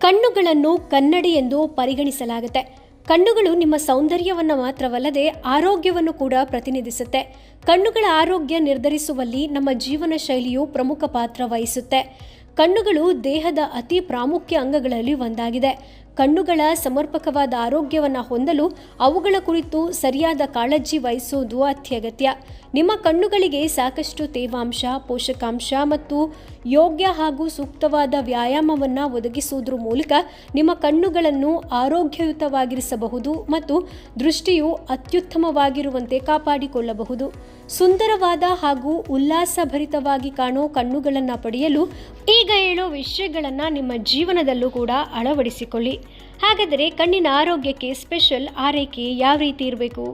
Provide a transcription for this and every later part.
ಕಣ್ಣುಗಳನ್ನು ಕನ್ನಡಿ ಎಂದು ಪರಿಗಣಿಸಲಾಗುತ್ತೆ. ಕಣ್ಣುಗಳು ನಿಮ್ಮ ಸೌಂದರ್ಯವನ್ನು ಮಾತ್ರವಲ್ಲದೆ ಆರೋಗ್ಯವನ್ನು ಕೂಡ ಪ್ರತಿನಿಧಿಸುತ್ತೆ. ಕಣ್ಣುಗಳ ಆರೋಗ್ಯ ನಿರ್ಧರಿಸುವಲ್ಲಿ ನಮ್ಮ ಜೀವನ ಶೈಲಿಯು ಪ್ರಮುಖ ಪಾತ್ರ ವಹಿಸುತ್ತೆ. ಕಣ್ಣುಗಳು ದೇಹದ ಅತಿ ಪ್ರಾಮುಖ್ಯ ಅಂಗಗಳಲ್ಲಿ ಒಂದಾಗಿದೆ. ಕಣ್ಣುಗಳ ಸಮರ್ಪಕವಾದ ಆರೋಗ್ಯವನ್ನು ಹೊಂದಲು ಅವುಗಳ ಕುರಿತು ಸರಿಯಾದ ಕಾಳಜಿ ವಹಿಸುವುದು ಅತ್ಯಗತ್ಯ. ನಿಮ್ಮ ಕಣ್ಣುಗಳಿಗೆ ಸಾಕಷ್ಟು ತೇವಾಂಶ, ಪೋಷಕಾಂಶ ಮತ್ತು ಯೋಗ್ಯ ಹಾಗೂ ಸೂಕ್ತವಾದ ವ್ಯಾಯಾಮವನ್ನು ಒದಗಿಸುವುದರ ಮೂಲಕ ನಿಮ್ಮ ಕಣ್ಣುಗಳನ್ನು ಆರೋಗ್ಯಯುತವಾಗಿರಿಸಬಹುದು ಮತ್ತು ದೃಷ್ಟಿಯು ಅತ್ಯುತ್ತಮವಾಗಿರುವಂತೆ ಕಾಪಾಡಿಕೊಳ್ಳಬಹುದು. ಸುಂದರವಾದ ಹಾಗೂ ಉಲ್ಲಾಸಭರಿತವಾಗಿ ಕಾಣೋ ಕಣ್ಣುಗಳನ್ನು ಪಡೆಯಲು ಈಗ ಹೇಳೋ ವಿಷಯಗಳನ್ನು ನಿಮ್ಮ ಜೀವನದಲ್ಲೂ ಕೂಡ ಅಳವಡಿಸಿಕೊಳ್ಳಿ. ಹಾಗಾದರೆ ಕಣ್ಣಿನ ಆರೋಗ್ಯಕ್ಕೆ ಸ್ಪೆಷಲ್ ಆರೈಕೆ ಯಾವ ರೀತಿ ಇರಬೇಕು?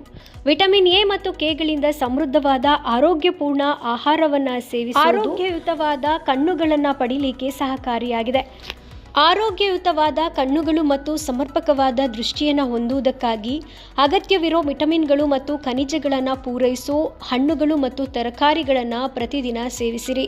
ವಿಟಮಿನ್ ಎ ಮತ್ತು ಕೆಗಳಿಂದ ಸಮೃದ್ಧವಾದ ಆರೋಗ್ಯಪೂರ್ಣ ಆಹಾರವನ್ನು ಸೇವಿಸಿ ಆರೋಗ್ಯಯುತವಾದ ಕಣ್ಣುಗಳನ್ನು ಪಡೀಲಿಕ್ಕೆ ಸಹಕಾರಿಯಾಗಿದೆ. ಆರೋಗ್ಯಯುತವಾದ ಕಣ್ಣುಗಳು ಮತ್ತು ಸಮರ್ಪಕವಾದ ದೃಷ್ಟಿಯನ್ನು ಹೊಂದುವುದಕ್ಕಾಗಿ ಅಗತ್ಯವಿರೋ ವಿಟಮಿನ್ಗಳು ಮತ್ತು ಖನಿಜಗಳನ್ನು ಪೂರೈಸೋ ಹಣ್ಣುಗಳು ಮತ್ತು ತರಕಾರಿಗಳನ್ನು ಪ್ರತಿದಿನ ಸೇವಿಸಿರಿ.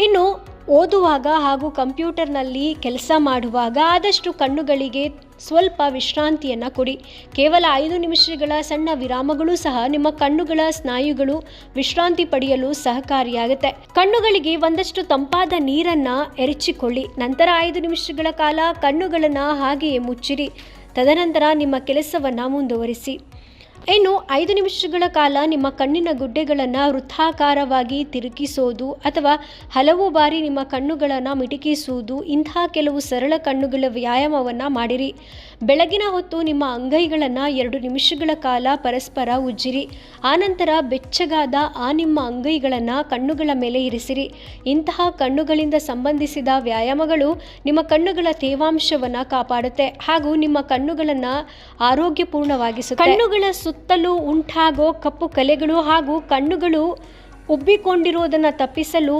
ಇನ್ನು ಓದುವಾಗ ಹಾಗೂ ಕಂಪ್ಯೂಟರ್ನಲ್ಲಿ ಕೆಲಸ ಮಾಡುವಾಗ ಆದಷ್ಟು ಕಣ್ಣುಗಳಿಗೆ ಸ್ವಲ್ಪ ವಿಶ್ರಾಂತಿಯನ್ನು ಕೊಡಿ. ಕೇವಲ ಐದು ನಿಮಿಷಗಳ ಸಣ್ಣ ವಿರಾಮಗಳು ಸಹ ನಿಮ್ಮ ಕಣ್ಣುಗಳ ಸ್ನಾಯುಗಳು ವಿಶ್ರಾಂತಿ ಪಡೆಯಲು ಸಹಕಾರಿಯಾಗುತ್ತೆ. ಕಣ್ಣುಗಳಿಗೆ ಒಂದಷ್ಟು ತಂಪಾದ ನೀರನ್ನು ಎರಚಿಕೊಳ್ಳಿ. ನಂತರ ಐದು ನಿಮಿಷಗಳ ಕಾಲ ಕಣ್ಣುಗಳನ್ನು ಹಾಗೆಯೇ ಮುಚ್ಚಿರಿ. ತದನಂತರ ನಿಮ್ಮ ಕೆಲಸವನ್ನು ಮುಂದುವರಿಸಿ. ಇನ್ನು ಐದು ನಿಮಿಷಗಳ ಕಾಲ ನಿಮ್ಮ ಕಣ್ಣಿನ ಗುಡ್ಡೆಗಳನ್ನು ವೃತ್ತಾಕಾರವಾಗಿ ತಿರುಗಿಸೋದು ಅಥವಾ ಹಲವು ಬಾರಿ ನಿಮ್ಮ ಕಣ್ಣುಗಳನ್ನು ಮಿಟುಕಿಸುವುದು ಇಂತಹ ಕೆಲವು ಸರಳ ಕಣ್ಣುಗಳ ವ್ಯಾಯಾಮವನ್ನು ಮಾಡಿರಿ. ಬೆಳಗಿನ ಹೊತ್ತು ನಿಮ್ಮ ಅಂಗೈಗಳನ್ನು ಎರಡು ನಿಮಿಷಗಳ ಕಾಲ ಪರಸ್ಪರ ಉಜ್ಜಿರಿ. ಆನಂತರ ಬೆಚ್ಚಗಾದ ಆ ನಿಮ್ಮ ಅಂಗೈಗಳನ್ನು ಕಣ್ಣುಗಳ ಮೇಲೆ ಇರಿಸಿರಿ. ಇಂತಹ ಕಣ್ಣುಗಳಿಂದ ಸಂಬಂಧಿಸಿದ ವ್ಯಾಯಾಮಗಳು ನಿಮ್ಮ ಕಣ್ಣುಗಳ ತೇವಾಂಶವನ್ನು ಕಾಪಾಡುತ್ತೆ ಹಾಗೂ ನಿಮ್ಮ ಕಣ್ಣುಗಳನ್ನು ಆರೋಗ್ಯಪೂರ್ಣವಾಗಿಸುತ್ತೆ. ಕಣ್ಣುಗಳ ಸುತ್ತಲೂ ಉಂಟಾಗೋ ಕಪ್ಪು ಕಲೆಗಳು ಹಾಗೂ ಕಣ್ಣುಗಳು ಉಬ್ಬಿಕೊಂಡಿರೋದನ್ನು ತಪ್ಪಿಸಲು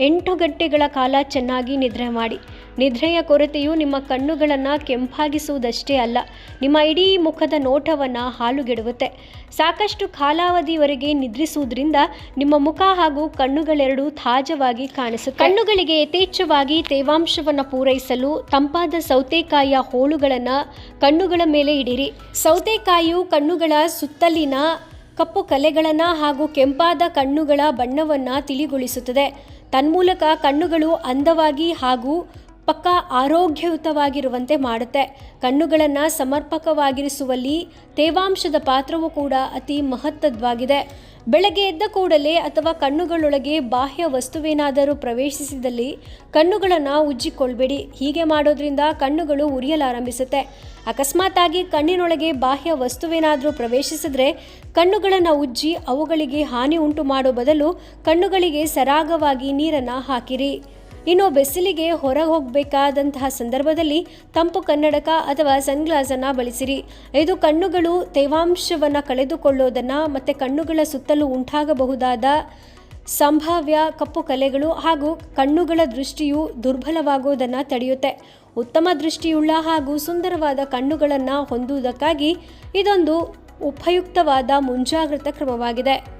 ಎಂಟು ಗಂಟೆಗಳ ಕಾಲ ಚೆನ್ನಾಗಿ ನಿದ್ರೆ ಮಾಡಿ. ನಿದ್ರೆಯ ಕೊರತೆಯು ನಿಮ್ಮ ಕಣ್ಣುಗಳನ್ನು ಕೆಂಪಾಗಿಸುವುದಷ್ಟೇ ಅಲ್ಲ, ನಿಮ್ಮ ಇಡೀ ಮುಖದ ನೋಟವನ್ನು ಹಾಲುಗೆಡುತ್ತೆ ಸಾಕಷ್ಟು ಕಾಲಾವಧಿವರೆಗೆ ನಿದ್ರಿಸುವುದರಿಂದ ನಿಮ್ಮ ಮುಖ ಹಾಗೂ ಕಣ್ಣುಗಳೆರಡೂ ತಾಜವಾಗಿ ಕಾಣಿಸುತ್ತೆ. ಕಣ್ಣುಗಳಿಗೆ ಯಥೇಚ್ಛವಾಗಿ ತೇವಾಂಶವನ್ನು ಪೂರೈಸಲು ತಂಪಾದ ಸೌತೆಕಾಯಿಯ ಹೋಳುಗಳನ್ನು ಕಣ್ಣುಗಳ ಮೇಲೆ ಇಡಿರಿ. ಸೌತೆಕಾಯಿಯು ಕಣ್ಣುಗಳ ಸುತ್ತಲಿನ ಕಪ್ಪು ಕಲೆಗಳನ್ನು ಹಾಗೂ ಕೆಂಪಾದ ಕಣ್ಣುಗಳ ಬಣ್ಣವನ್ನು ತಿಳಿಗೊಳಿಸುತ್ತದೆ. ತನ್ಮೂಲಕ ಕಣ್ಣುಗಳು ಅಂದವಾಗಿ ಹಾಗೂ ಪಕ್ಕ ಆರೋಗ್ಯಯುತವಾಗಿರುವಂತೆ ಮಾಡುತ್ತೆ. ಕಣ್ಣುಗಳನ್ನು ಸಮರ್ಪಕವಾಗಿರಿಸುವಲ್ಲಿ ತೇವಾಂಶದ ಪಾತ್ರವೂ ಕೂಡ ಅತಿ ಮಹತ್ತದ್ವಾಗಿದೆ ಬೆಳಗ್ಗೆ ಎದ್ದ ಕೂಡಲೇ ಅಥವಾ ಕಣ್ಣುಗಳೊಳಗೆ ಬಾಹ್ಯ ವಸ್ತುವೇನಾದರೂ ಪ್ರವೇಶಿಸಿದಲ್ಲಿ ಕಣ್ಣುಗಳನ್ನು ಉಜ್ಜಿಕೊಳ್ಬೇಡಿ. ಹೀಗೆ ಮಾಡೋದ್ರಿಂದ ಕಣ್ಣುಗಳು ಉರಿಯಲಾರಂಭಿಸುತ್ತೆ. ಅಕಸ್ಮಾತಾಗಿ ಕಣ್ಣಿನೊಳಗೆ ಬಾಹ್ಯ ವಸ್ತುವೇನಾದರೂ ಪ್ರವೇಶಿಸಿದ್ರೆ ಕಣ್ಣುಗಳನ್ನು ಉಜ್ಜಿ ಅವುಗಳಿಗೆ ಹಾನಿ ಉಂಟು ಮಾಡೋ ಬದಲು ಕಣ್ಣುಗಳಿಗೆ ಸರಾಗವಾಗಿ ನೀರನ್ನು ಹಾಕಿರಿ. ಇನ್ನು ಬೆಸಿಲಿಗೆ ಹೊರಗೆ ಹೋಗಬೇಕಾದಂತಹ ಸಂದರ್ಭದಲ್ಲಿ ತಂಪು ಕನ್ನಡಕ ಅಥವಾ ಸನ್ಗ್ಲಾಸನ್ನು ಬಳಸಿರಿ. ಇದು ಕಣ್ಣುಗಳು ತೇವಾಂಶವನ್ನು ಕಳೆದುಕೊಳ್ಳೋದನ್ನು ಮತ್ತು ಕಣ್ಣುಗಳ ಸುತ್ತಲೂ ಉಂಟಾಗಬಹುದಾದ ಸಂಭಾವ್ಯ ಕಪ್ಪು ಕಲೆಗಳು ಹಾಗೂ ಕಣ್ಣುಗಳ ದೃಷ್ಟಿಯು ದುರ್ಬಲವಾಗುವುದನ್ನು ತಡೆಯುತ್ತೆ. ಉತ್ತಮ ದೃಷ್ಟಿಯುಳ್ಳ ಹಾಗೂ ಸುಂದರವಾದ ಕಣ್ಣುಗಳನ್ನು ಹೊಂದುವುದಕ್ಕಾಗಿ ಇದೊಂದು ಉಪಯುಕ್ತವಾದ ಮುಂಜಾಗ್ರತಾ ಕ್ರಮವಾಗಿದೆ.